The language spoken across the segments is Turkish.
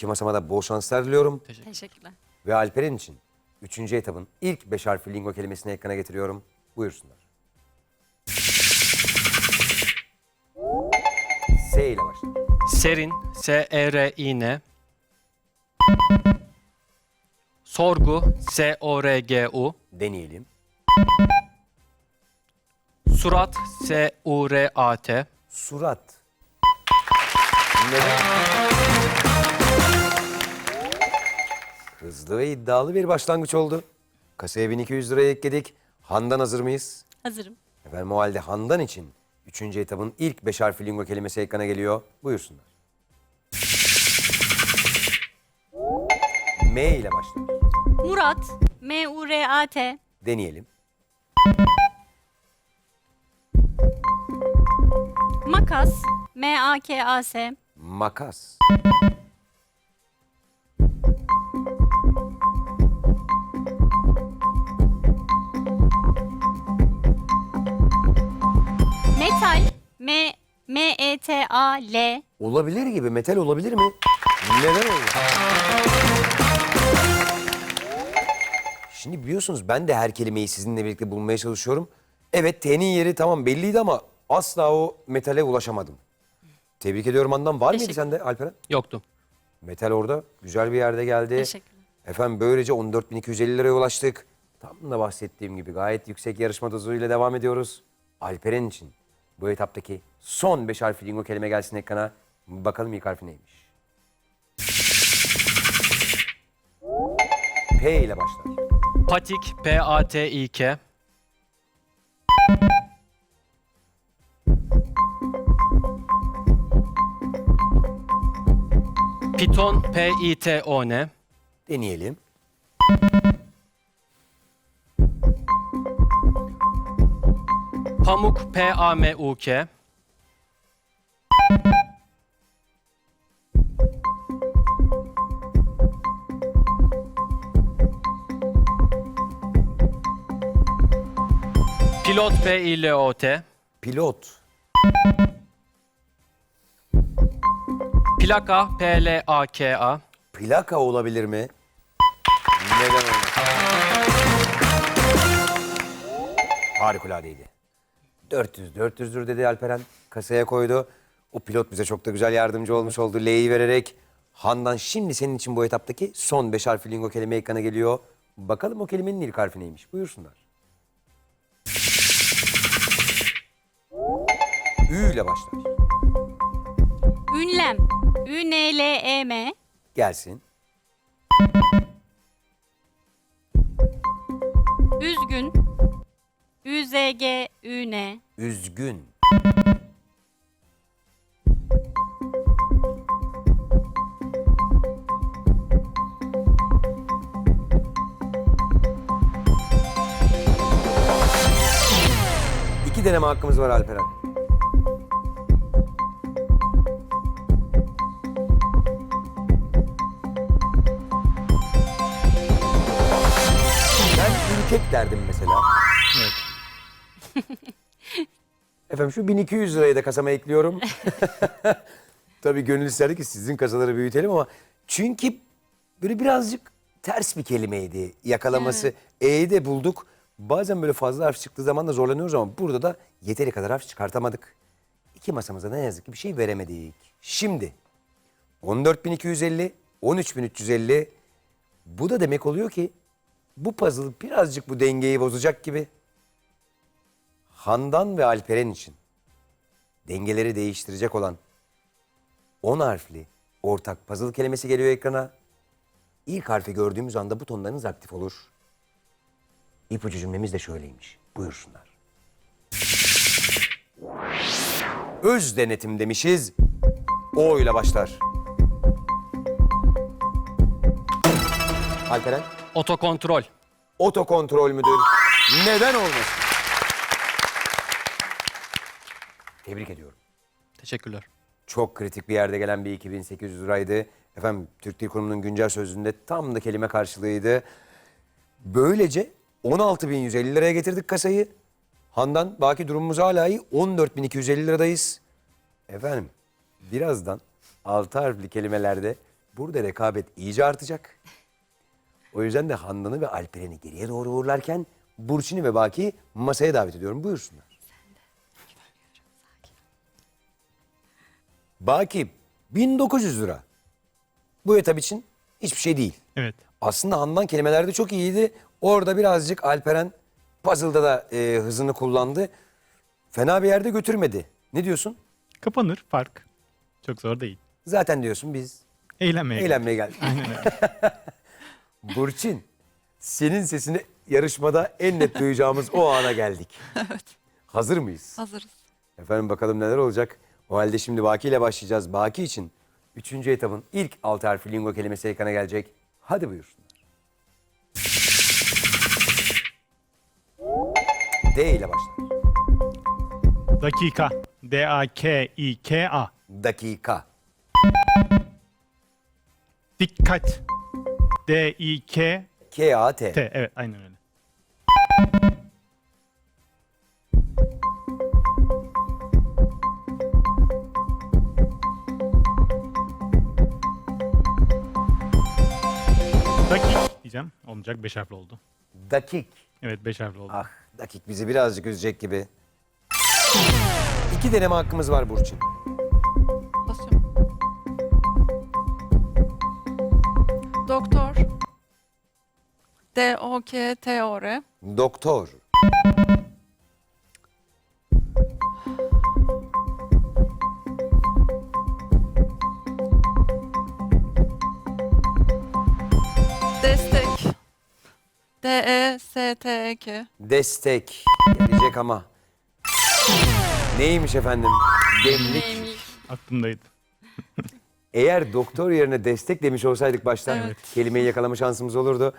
İki masama da bol şanslar diliyorum. Teşekkürler. Ve Alperen için üçüncü etabın ilk beş harfli lingo kelimesini ekrana getiriyorum. Buyursunlar. S ile başlar. Serin, S-E-R-İ-N. Sorgu, S-O-R-G-U. Deneyelim. Surat, S-U-R-A-T. Surat. Neden? Hızlı ve iddialı bir başlangıç oldu. Kasaya 1200 liraya ekledik. Handan hazır mıyız? Hazırım. Efendim o halde Handan için üçüncü etabın ilk beş harfli lingo kelimesi ekrana geliyor. Buyursunlar. M ile başlar. Murat. M-U-R-A-T. Deneyelim. Makas. M-A-K-A-S. Makas. Metal. M M-E-T-A-L. Olabilir gibi. Metal olabilir mi? Neden olmaz? Şimdi biliyorsunuz ben de her kelimeyi sizinle birlikte bulmaya çalışıyorum. Evet T'nin yeri tamam belliydi ama asla o metale ulaşamadım. Tebrik ediyorum Handan. Var mıydı Teşekkür- sende Alperen? Yoktu. Metal orada güzel bir yerde geldi. Teşekkürler. Efendim böylece 14.250 liraya ulaştık. Tam da bahsettiğim gibi gayet yüksek yarışma dozuyla devam ediyoruz. Alperen için bu etaptaki son 5 harfli lingo kelime gelsin ekrana. Bakalım ilk harfi neymiş? P ile başlar. Patik, P-A-T-İ-K. Piton, P-I-T-O-N. Deneyelim. Pamuk, P-A-M-U-K. Pilot, P-I-L-O-T. Pilot. Plaka, P-L-A-K-A. Plaka olabilir mi? Neden olmaz? Harikuladeydi. 400, 400'dür dedi Alperen. Kasaya koydu. O pilot bize çok da güzel yardımcı olmuş oldu. L'yi vererek. Handan şimdi senin için bu etaptaki son beş harfli lingo kelime ekrana geliyor. Bakalım o kelimenin ilk harfi neymiş? Buyursunlar. Ü ile başlar. Ünlem. Ü-N-L-E-M. Gelsin. Üzgün. Ü-Z-G-Ü-N. Üzgün. İki deneme hakkımız var Alperen. Ben ürkek derdim mesela. Efendim şu 1200 lirayı da kasama ekliyorum. Tabii gönül isterdi ki sizin kasaları büyütelim ama çünkü böyle birazcık ters bir kelimeydi yakalaması. E'yi de bulduk. Bazen böyle fazla harf çıktığı zaman da zorlanıyoruz ama burada da yeteri kadar harf çıkartamadık. İki masamıza ne yazık ki bir şey veremedik. Şimdi 14.250, 13.350 bu da demek oluyor ki bu puzzle birazcık bu dengeyi bozacak gibi. Handan ve Alperen için dengeleri değiştirecek olan 10 harfli ortak puzzle kelimesi geliyor ekrana. İlk harfi gördüğümüz anda butonlarınız aktif olur. İpucu cümlemiz de şöyleymiş. Buyursunlar. Öz denetim demişiz. O ile başlar. Alperen, Otokontrol. otokontrol müdür. Neden olmasın? Tebrik ediyorum. Teşekkürler. Çok kritik bir yerde gelen bir 2800 liraydı. Efendim Türk Dil Kurumu'nun güncel sözlüğünde tam da kelime karşılığıydı. Böylece 16.150 liraya getirdik kasayı. Handan baki durumumuz hala iyi. 14.250 liradayız. Efendim birazdan altı harfli kelimelerde Burada rekabet iyice artacak. O yüzden de Handan'ı ve Alperen'i geriye doğru uğurlarken Burçin'i ve Baki'yi masaya davet ediyorum. Buyursunlar. Baki 1900 lira. Bu etap için hiçbir şey değil. Evet. Aslında Handan kelimelerde çok iyiydi. Orada birazcık Alperen puzzle'da da e, hızını kullandı. Fena bir yerde götürmedi. Ne diyorsun? Kapanır fark. Çok zor değil. Zaten diyorsun biz Eğlenmeye. geldik. eğlenmeye geldik. Burçin, senin sesini yarışmada en net duyacağımız o ana geldik. Evet, Hazır mıyız? hazırız. Efendim bakalım neler olacak. O halde şimdi Baki ile başlayacağız. Baki için üçüncü etabın ilk altı harfi lingo kelimesi ekrana gelecek. Hadi buyursunlar. D ile başlar. Dakika. D-A-K-İ-K-A. Dakika. Dikkat. D-İ-K-T. K-A-T. Evet aynen öyle. Diyeceğim. Olmayacak. Beş harfli oldu. Dakik. Evet beş harfli oldu. Ah dakik bizi birazcık üzecek gibi. İki deneme hakkımız var Burçin. Basıyorum. Doktor. D-O-K-T-O-R. Doktor. D-E-S-T-E-K. Destek. Gelecek ama. Neymiş efendim? Demlik. Aklımdaydı. Eğer doktor yerine destek demiş olsaydık baştan Evet. kelimeyi yakalama şansımız olurdu.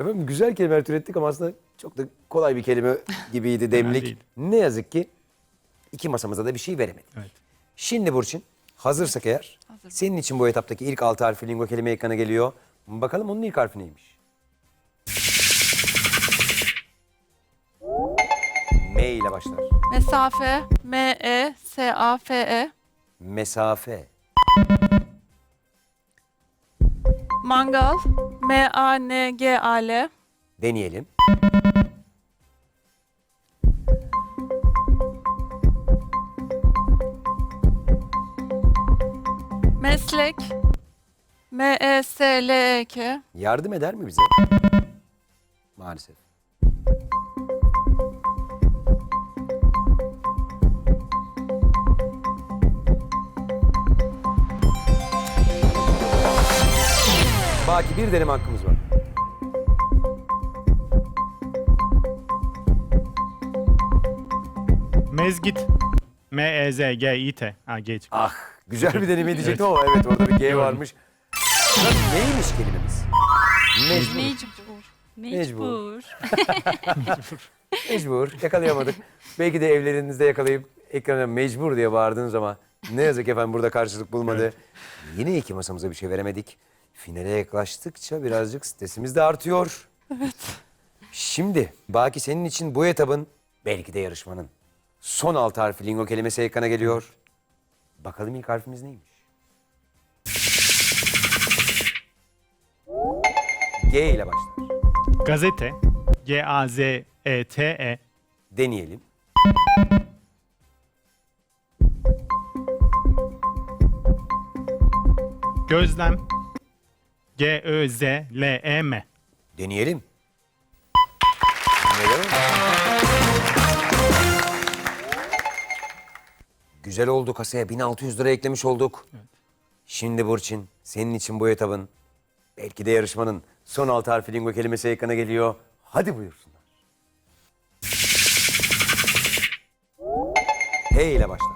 Efendim güzel kelimeler türettik ama aslında çok da kolay bir kelime gibiydi demlik. değil. Ne yazık ki iki masamıza da bir şey veremedik. Evet. Şimdi Burçin hazırsak eğer senin için bu etaptaki ilk altı harfi lingo kelime ekrana geliyor. Bakalım onun ilk harfi neymiş? M ile başlar. Mesafe. M-E-S-A-F-E. Mesafe. Mangal. M-A-N-G-A-L. Deneyelim. Meslek. E M-E-S-L-E-K. Yardım eder mi bize? Maalesef. Baki bir deneme hakkımız var. Mezgit. M-E-Z-G-İ-T. Ha G çıktı. Ah güzel bir deneme diyecektim ama evet orada bir G varmış. Lan Neymiş kelimemiz? Mecbur. Mecbur. Mecbur. Mecbur. Yakalayamadık. Belki de evlerinizde yakalayıp ekrana mecbur diye bağırdığınız ama ne yazık efendim burada karşılık bulmadı. Yine iki masamıza bir şey veremedik. Finale yaklaştıkça birazcık stresimiz de artıyor. Evet. Şimdi Baki senin için bu etabın belki de yarışmanın son altı harfi lingo kelimesi ekrana geliyor. Bakalım ilk harfimiz neymiş? G ile başlar. Gazete. G-A-Z-E-T-E. Deneyelim. Gözlem. G-Ö-Z-L-E-M. Deneyelim. Olmasın? Güzel oldu kasaya 1600 lira eklemiş olduk. Şimdi Burçin senin için bu etabın belki de yarışmanın son altı harfi lingo kelimesi ekrana geliyor. Hadi buyursunlar. H ile başlar.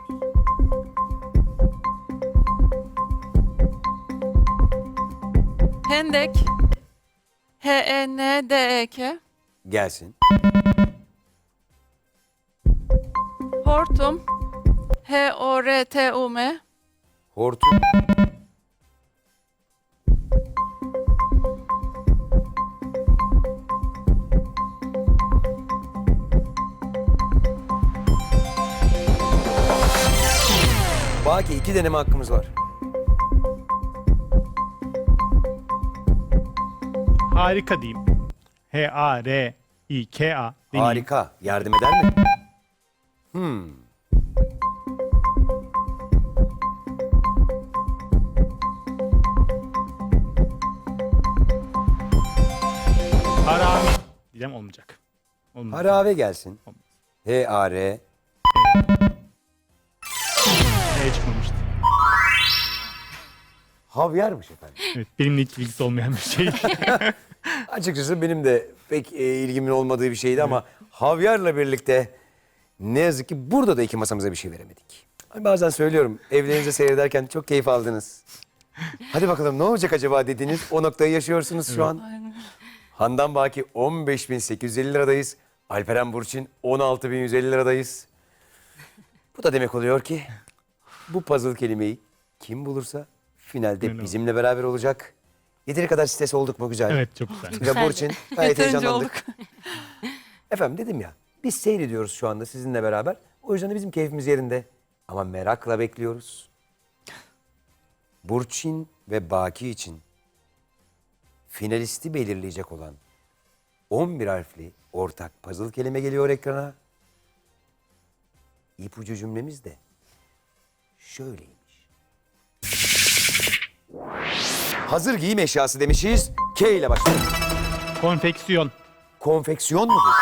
Hendek. E H-E-N-D-E-K. Gelsin. Hortum. H-O-R-T-U-M. Hortum. Baki iki deneme hakkımız var. Harika diyeyim. H-A-R-I-K-A. Deneyeyim. Harika. Yardım eder mi? Harami. Diyeceğim olmayacak. Olmaz. Harave gelsin. H-A-R. E çıkmamıştı. Havyarmış efendim. Evet, benimle hiç ilgisi olmayan bir şey. Açıkçası benim de pek e, ilgimin olmadığı bir şeydi ama havyarla birlikte ne yazık ki burada da iki masamıza bir şey veremedik. Hani bazen söylüyorum evlerinize seyrederken çok keyif aldınız. Hadi bakalım ne olacak acaba dediniz. O noktayı yaşıyorsunuz şu an. Handan Baki 15.850 liradayız. Alperen Burçin 16.150 liradayız. Bu da demek oluyor ki bu puzzle kelimeyi kim bulursa finalde bizimle beraber olacak. Yeteri kadar stres olduk mu güzel? evet çok güzel. Ve Burçin gayet Yeterince heyecanlandık. Efendim dedim ya biz seyrediyoruz şu anda sizinle beraber. O yüzden de bizim keyfimiz yerinde. Ama merakla bekliyoruz. Burçin ve Baki için finalisti belirleyecek olan 11 harfli ortak puzzle kelime geliyor ekrana. İpucu cümlemiz de şöyleymiş. Hazır giyim eşyası demişiz. K ile başlıyor. Konfeksiyon. Konfeksiyon mudur?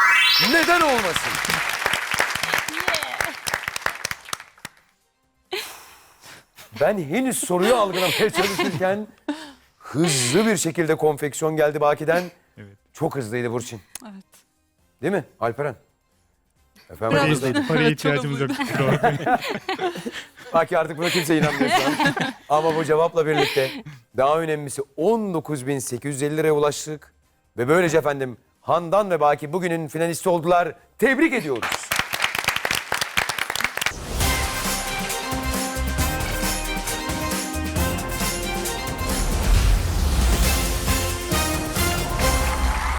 Neden olmasın? Ben henüz soruyu algılamaya çalışırken hızlı bir şekilde konfeksiyon geldi Baki'den. Evet. Çok hızlıydı Burçin. Evet. Değil mi Alperen? Efendim Biraz hızlıydı. paraya ihtiyacımız yok. Baki artık buna kimse inanmıyor şu an. Ama bu cevapla birlikte daha önemlisi 19.850 liraya ulaştık. Ve böylece efendim Handan ve Baki bugünün finalisti oldular. Tebrik ediyoruz.